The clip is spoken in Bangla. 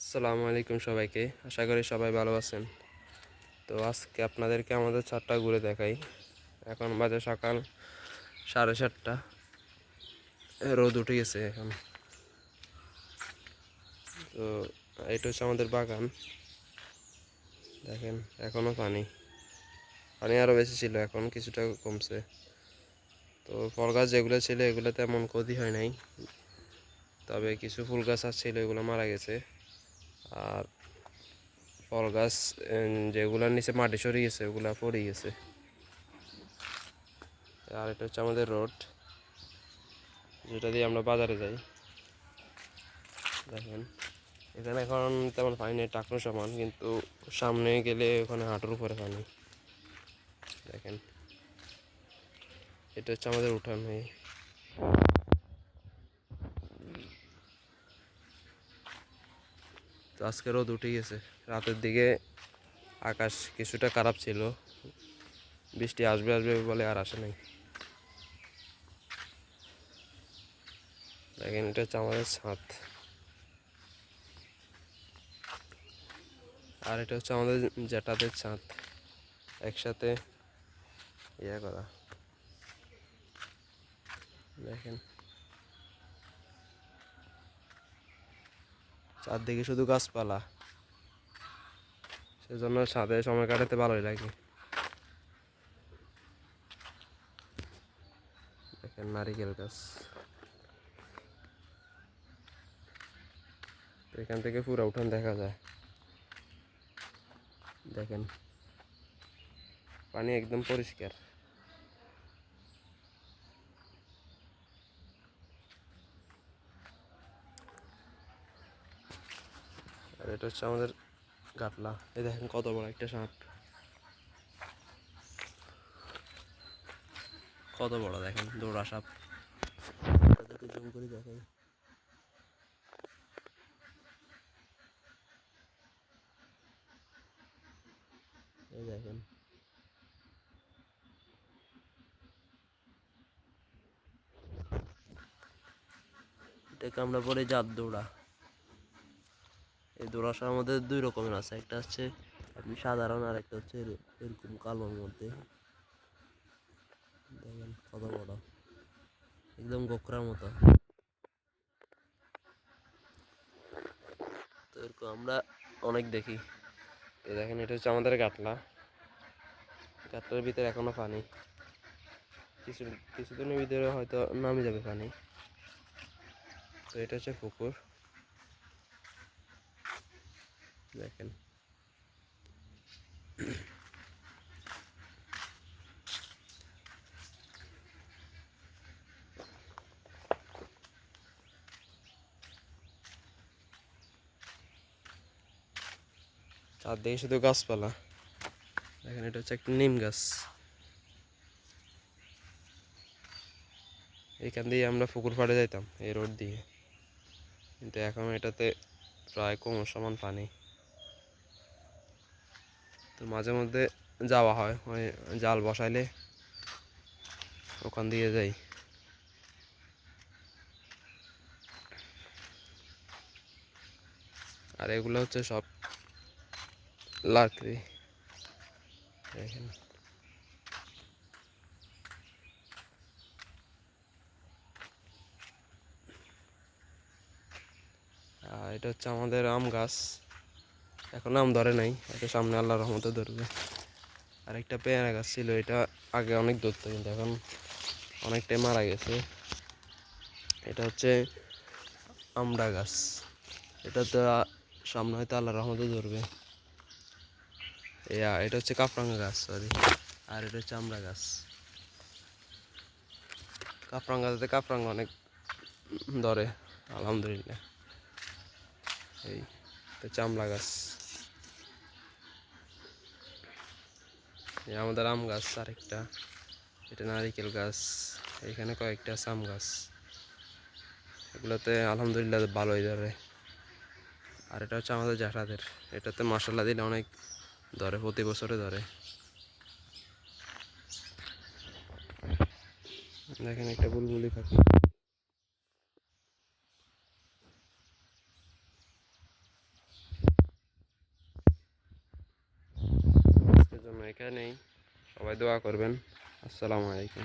আসসালামু আলাইকুম সবাইকে। আশা করি সবাই ভালো আছেন। তো আজকে আপনাদেরকে আমাদের ছাদটা ঘুরে দেখাই। এখন বাজে সকাল সাড়ে সাতটা। রোদ উঠে গেছে এখন। তো এটা হচ্ছে আমাদের বাগান। দেখেন এখনও পানি। পানি আরও বেশি ছিল, এখন কিছুটা কমছে। তো ফল গাছ যেগুলো ছিল এগুলো তেমন ক্ষতি হয় নাই। তবে কিছু ফুল গাছ ছিল এগুলো মারা গেছে। আর ফল গাছ যেগুলোর নিচে মাটি সরে গেছে, ওগুলা পড়ে গেছে। আর এটা হচ্ছে আমাদের রোড, যেটা দিয়ে আমরা বাজারে যাই। দেখেন, এখানে এখন তেমন পানি নেই, টাকনো সমান, কিন্তু সামনে গেলে ওখানে হাঁটুর উপরে পানি। দেখেন, এটা হচ্ছে আমাদের উঠান, এই। তো আজকে রোদ উঠে গেছে। রাতের দিকে আকাশ কিছুটা খারাপ ছিল। বৃষ্টি আসবে আসবে বলে আর আসে নাই। দেখেন, এটা হচ্ছে আমাদের ছাদ। আর এটা হচ্ছে আমাদের জ্যাঠাদের ছাদ। একসাথে ইয়ে করা। দেখেন চারদিকে শুধু গাছপালা। সেজন্য ছাদে সময় কাটাতে ভালোই লাগে। দেখেন নারিকেল গাছ। এখান থেকে পুরো উঠান দেখা যায়। দেখেন। পানি একদম পরিষ্কার। আর এটা হচ্ছে আমাদের গাটলা এই দেখেন কত বড় একটা সাপ। কত বড় দেখেন, দৌড়া সাপ। করে এই দেখেন। এটাকে আমরা বলি জাত দৌড়া। দোড়াসার মধ্যে দুই রকমের আছে। একটা হচ্ছে আপনি সাধারণ আর একটা হচ্ছে এর- এরকম কালোর মধ্যে। দেখেন কত বড়। একদম গোকরার মতো। তো এরকম আমরা অনেক দেখি। তো দেখেন, এটা হচ্ছে আমাদের গাটলা গাটলার ভিতরে এখনও পানি। কিছু কিছুদিনের ভিতরে হয়তো নামে যাবে পানি। তো এটা হচ্ছে পুকুর। দেখেন। চারদিকে শুধু গাছপালা। দেখেন, এটা হচ্ছে একটা নিম গাছ। এখান দিয়ে আমরা পুকুর পাড়ে যাইতাম, এই রোড দিয়ে। কিন্তু এখন এটাতে প্রায় কম সমান পানি। তো মাঝে মধ্যে যাওয়া হয়, ওই জাল বসাইলে ওখান দিয়ে যাই। আর এগুলো হচ্ছে সব লাকড়ি। দেখেন। আর এটা হচ্ছে আমাদের আম গাছ। এখন আম ধরে নাই এটা সামনে আল্লাহ রহমতে ধরবে। আর একটা পেয়ারা গাছ ছিল, এটা আগে অনেক ধরতো, কিন্তু এখন অনেকটাই মারা গেছে। এটা হচ্ছে আমড়া গাছ। এটা তো সামনে হয়তো আল্লাহ রহমতে ধরবে। ইয়া এটা হচ্ছে কাপরাঙ্গা গাছ সরি আর এটা হচ্ছে আমড়া গাছ। কাপরাঙ্গাতে কাপরাঙ্গা অনেক ধরে, আলহামদুলিল্লাহ। এই তো চামড়া গাছ। আমাদের আম গাছ আরেকটা। এটা নারিকেল গাছ, এখানে কয়েকটা আছে আম গাছ। এগুলোতে আলহামদুলিল্লাহ ভালোই ধরে। আর এটা হচ্ছে আমাদের জ্যাঠাদের এটাতে মশলা দিলে অনেক ধরে, প্রতি বছরে ধরে। দেখেন একটা বুলবুলি পাখি। এখানেই সবাই দোয়া করবেন। আসসালামু আলাইকুম।